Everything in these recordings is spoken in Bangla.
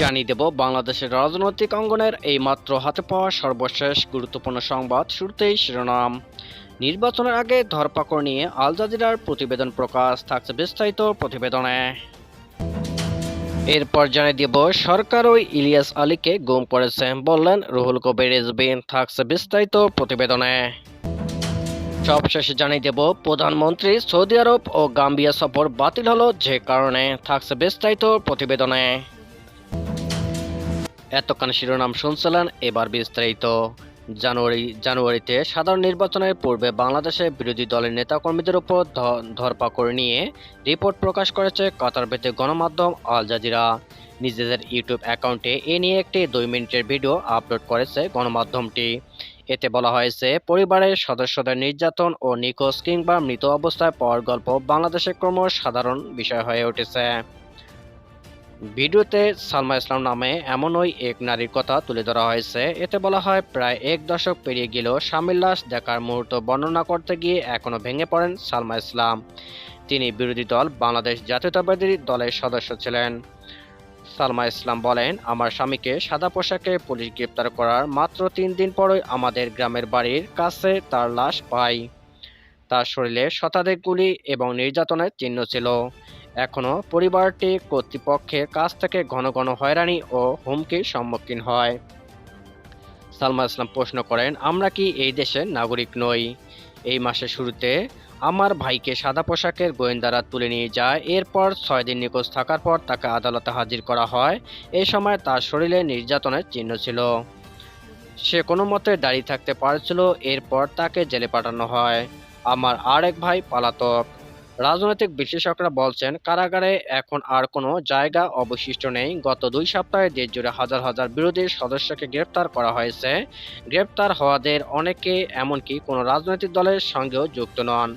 জানিয়ে দেব, বাংলাদেশের রাজনৈতিক অঙ্গনের এই মাত্র হাতে পাওয়া সর্বশেষ গুরুত্বপূর্ণ সংবাদ শুরুতেই শিরোনাম। নির্বাচনের আগে ধরপাকড় নিয়ে আল জাজিরার প্রতিবেদন প্রকাশ থাকছে বিস্তারিত প্রতিবেদনে। এরপর জানিয়ে দেব, সরকার ওই ইলিয়াস আলীকে গুম করেছে বললেন রুহুল কবির রিজবিন থাকছে বিস্তারিত প্রতিবেদনে। সবশেষে জানিয়ে দেব, প্রধানমন্ত্রী সৌদি আরব ও গাম্বিয়া সফর বাতিল হলো যে কারণে থাকছে বিস্তারিত প্রতিবেদনে। এতক্ষণ শিরোনাম শুনছিলেন এবার বিস্তারিত। জানুয়ারি, জানুয়ারিতে সাধারণ নির্বাচনের পূর্বে বাংলাদেশে বিরোধী দলের নেতাকর্মীদের উপর ধরপাকড় নিয়ে রিপোর্ট প্রকাশ করেছে কাতার ভিত্তিক গণমাধ্যম আল জাজিরা। নিজেদের ইউটিউব অ্যাকাউন্টে এ নিয়ে একটি দুই মিনিটের ভিডিও আপলোড করেছে গণমাধ্যমটি। এতে বলা হয়েছে, পরিবারের সদস্যদের নির্যাতন ও নিখোঁজ কিংবা মৃত অবস্থায় পাওয়ার গল্প বাংলাদেশে ক্রমশ সাধারণ বিষয় হয়ে উঠেছে। ভিডিওতে সালমা ইসলাম নামে এমনই এক নারীর কথা তুলে ধরা হয়েছে। এতে বলা হয়, প্রায় এক দশক পেরিয়ে গেলেও স্বামীর লাশ দেখার মুহূর্ত বর্ণনা করতে গিয়ে এখনও ভেঙে পড়েন সালমা ইসলাম। তিনি বিরোধী দল, বাংলাদেশ জাতীয়তাবাদী দলের সদস্য ছিলেন। সালমা ইসলাম বলেন, আমার স্বামীকে সাদা পোশাকে পুলিশ গ্রেপ্তার করার মাত্র তিন দিন পরই আমাদের গ্রামের বাড়ির কাছে তার লাশ পাই। তার শরীরে শতাধিক গুলি এবং নির্যাতনের চিহ্ন ছিল। এখনও পরিবারটি কর্তৃপক্ষের কাছ থেকে ঘন ঘন হয়রানি ও হুমকির সম্মুখীন হয়। সালমা ইসলাম প্রশ্ন করেন, আমরা কি এই দেশের নাগরিক নই? এই মাসের শুরুতে আমার ভাইকে সাদা পোশাকের গোয়েন্দারা তুলে নিয়ে যায়। এরপর ছয় দিন নিখোঁজ থাকার পর তাকে আদালতে হাজির করা হয়। এ সময় তার শরীরে নির্যাতনের চিহ্ন ছিল। সে কোনো মতে দাঁড়িয়ে থাকতে পারছিল, এরপর তাকে জেলে পাঠানো হয়। আমার আরেক ভাই পালাতক। রাজনৈতিক বিশ্লেষকরা বলছেন, কারাগারে এখন আর কোনো জায়গা অবশিষ্ট নেই। গত দুই সপ্তাহে দেশ জুড়ে হাজার হাজার বিরোধী সদস্যকে গ্রেপ্তার করা হয়েছে। গ্রেপ্তার হওয়াদের অনেকে এমনকি কোনো রাজনৈতিক দলের সঙ্গেও যুক্ত নন।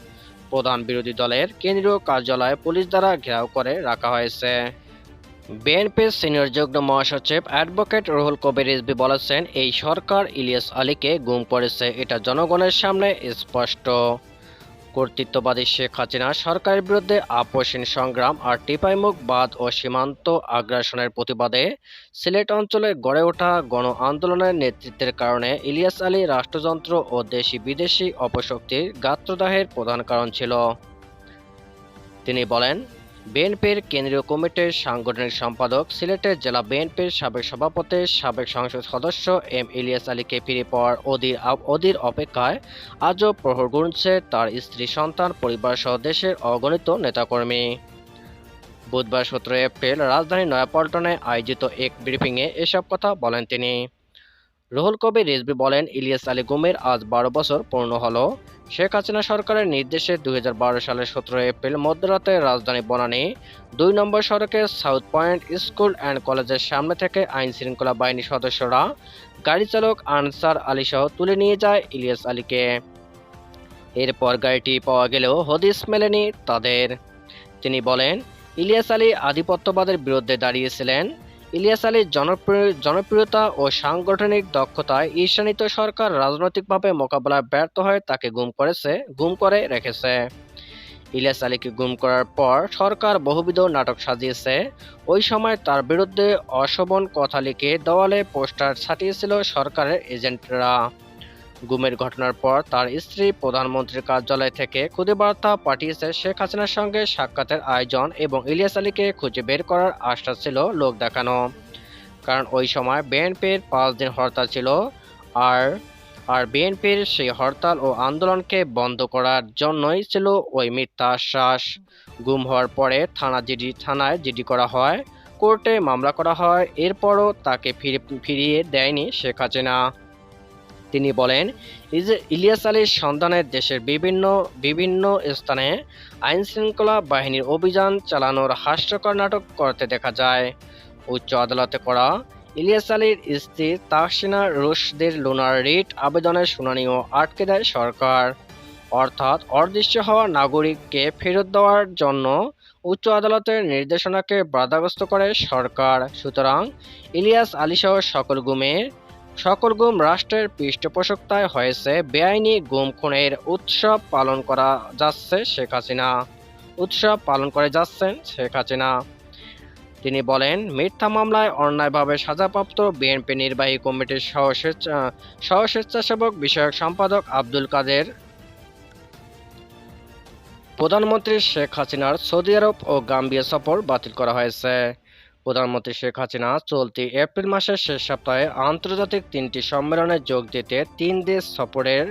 প্রধান বিরোধী দলের কেন্দ্রীয় কার্যালয়ে পুলিশ দ্বারা ঘেরাও করে রাখা হয়েছে। বিএনপির সিনিয়র যুগ্ম মহাসচিব অ্যাডভোকেট রুহুল কবির রিজভী বলেছেন, এই সরকার ইলিয়াস আলীকে গুম করেছে, এটা জনগণের সামনে স্পষ্ট। কর্তৃত্ববাদী শেখ হাসিনা সরকারের বিরুদ্ধে আপোষহীন সংগ্রাম আর টিপাইমুখ বাদ ও সীমান্ত আগ্রাসনের প্রতিবাদে সিলেট অঞ্চলে গড়ে ওঠা গণ আন্দোলনের নেতৃত্বের কারণে ইলিয়াস আলী রাষ্ট্রযন্ত্র ও দেশি বিদেশি অপশক্তির গাত্রদাহের প্রধান কারণ ছিল। তিনি বলেন বিএনপির কেন্দ্রীয় কমিটির সাংগঠনিক সম্পাদক, সিলেটের জেলা বিএনপির সাবেক সভাপতি, সাবেক সংসদ সদস্য এম ইলিয়াস আলীকে ফিরে পাওয়ার অধীর অধীর অপেক্ষায় আজও প্রহর গুনছে তার স্ত্রী, সন্তান, পরিবার সহ দেশের অগণিত নেতাকর্মী। বুধবার সতেরো এপ্রিল রাজধানী নয়াপল্টনে আয়োজিত এক ব্রিফিংয়ে এসব কথা বলেন তিনি। রুহুল কবির রিজভী বলেন, ইলিয়াস আলী গুমের আজ বারো বছর পূর্ণ হলো। শেখ হাসিনা সরকারের নির্দেশে দু হাজার বারো সালের সতেরো এপ্রিল মধ্যরাতে রাজধানী বনানী, দুই নম্বর সড়কের সাউথ পয়েন্ট স্কুল অ্যান্ড কলেজের সামনে থেকে আইন শৃঙ্খলা বাহিনীর সদস্যরা গাড়ি চালক আনসার আলী সহ তুলে নিয়ে যায় ইলিয়াস আলীকে। এরপর গাড়িটি পাওয়া গেলেও হদিস মেলেনি তাদের। তিনি বলেন, ইলিয়াস আলী আধিপত্যবাদের বিরুদ্ধে দাঁড়িয়েছিলেন। ইলিয়াস আলীর জনপ্রিয় জনপ্রিয়তা ও সাংগঠনিক দক্ষতায় ঈর্ষান্বিত সরকার রাজনৈতিকভাবে মোকাবেলায় ব্যর্থ হয়ে তাকে গুম করেছে গুম করে রেখেছে। ইলিয়াস আলীকে গুম করার পর সরকার বহুবিধ নাটক সাজিয়েছে। ওই সময় তার বিরুদ্ধে অশোভন কথা লিখে দেওয়ালে পোস্টার ছাটিয়েছিল সরকারের এজেন্টরা। গুমের ঘটনার পর তার স্ত্রী প্রধানমন্ত্রীর কার্যালয় থেকে খুদে বার্তা পাঠিয়েছে শেখ হাসিনার সঙ্গে সাক্ষাতের আয়োজন এবং ইলিয়াস আলীকে খুঁজে বের করার আশ্বাস ছিল লোক দেখানো। কারণ ওই সময় বিএনপির পাঁচ দিন হরতাল ছিল আর আর বিএনপির সেই হরতাল ও আন্দোলনকে বন্ধ করার জন্যই ছিল ওই মিথ্যা আশ্বাস। গুম হওয়ার পরে থানা জিডি, থানায় জিডি করা হয়, কোর্টে মামলা করা হয়, এরপরও তাকে ফিরে, ফিরিয়ে দেয়নি শেখ হাসিনা। তিনি বলেন ইলিয়াস আলীর সন্ধানে দেশের বিভিন্ন বিভিন্ন স্থানে আইন শৃঙ্খলা বাহিনীর অভিযান চালানোর হাস্যকর নাটক করতে দেখা যায়। উচ্চ আদালতে করা ইলিয়াস আলীর স্ত্রী তাহসিনা রুশদের লুনার রিট আবেদনের শুনানিও আটকে দেয় সরকার। অর্থাৎ অদৃশ্য হওয়া নাগরিককে ফেরত দেওয়ার জন্য উচ্চ আদালতের নির্দেশনাকে বাধাগ্রস্ত করে সরকার। সুতরাং ইলিয়াস আলীসহ সকল গুমের সকল গুম রাষ্ট্রের পৃষ্ঠপোষকতায় হয়েছে বেআইনি গুম খুনের উৎসব পালন করা যাচ্ছে শেখ হাসিনা। উৎসব পালন করে যাচ্ছেন শেখ হাসিনা। তিনি বলেন, মিথ্যা মামলায় অন্যায়ভাবে সাজাপ্রাপ্ত বিএনপি নির্বাহী কমিটির সহ স্বেচ্ছা- সহ স্বেচ্ছাসেবক বিষয়ক সম্পাদক আব্দুল কাদের, প্রধানমন্ত্রী শেখ হাসিনার সৌদি আরব ও গাম্বিয়া সফর বাতিল করা হয়েছে। প্রধানমন্ত্রী শেখ হাসিনা চলতি এপ্রিল মাসের শেষ সপ্তাহে আন্তর্জাতিক তিনটি সম্মেলনে যোগ দিতে তিন দেশ সফরের,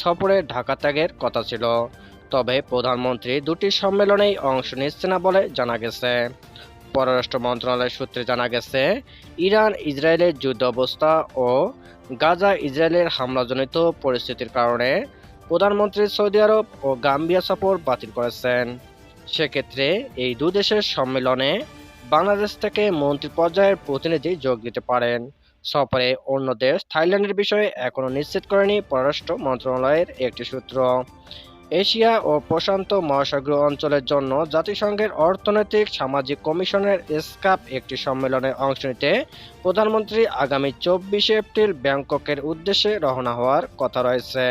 সফরে ঢাকা ত্যাগের কথা ছিল। তবে প্রধানমন্ত্রী দুটি সম্মেলনেই অংশ নিচ্ছে না বলে জানা গেছে। পররাষ্ট্র মন্ত্রণালয় সূত্রে জানা গেছে, ইরান, ইসরায়েলের যুদ্ধ অবস্থা ও গাজা, ইসরায়েলের হামলাজনিত পরিস্থিতির কারণে প্রধানমন্ত্রী সৌদি আরব ও গাম্বিয়া সফর বাতিল করেছেন। সেক্ষেত্রে এই দু দেশের সম্মেলনে বাংলাদেশ থেকে মন্ত্রী পর্যায়ের প্রতিনিধি যোগ দিতে পারেন। সফরে অন্য দেশ থাইল্যান্ডের বিষয়ে এখনও নিশ্চিত করেনি পররাষ্ট্র মন্ত্রণালয়ের একটি সূত্র। এশিয়া ও প্রশান্ত মহাসাগরীয় অঞ্চলের জন্য জাতিসংঘের অর্থনৈতিক সামাজিক কমিশনের স্কাপ একটি সম্মেলনে অংশ নিতে প্রধানমন্ত্রী আগামী চব্বিশে এপ্রিল ব্যাংককের উদ্দেশ্যে রওনা হওয়ার কথা রয়েছে।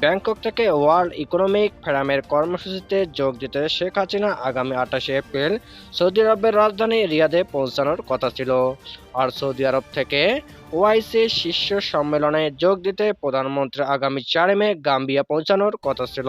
ব্যাংকক থেকে ওয়ার্ল্ড ইকোনমিক ফোরামের কর্মসূচিতে যোগ দিতে শেখ হাসিনা আগামী আঠাশে এপ্রিল সৌদি আরবের রাজধানী রিয়াদে পৌঁছানোর কথা ছিল। আর সৌদি আরব থেকে ওআইসি শীর্ষ সম্মেলনে যোগ দিতে প্রধানমন্ত্রী আগামী চারে মে গাম্বিয়া পৌঁছানোর কথা ছিল।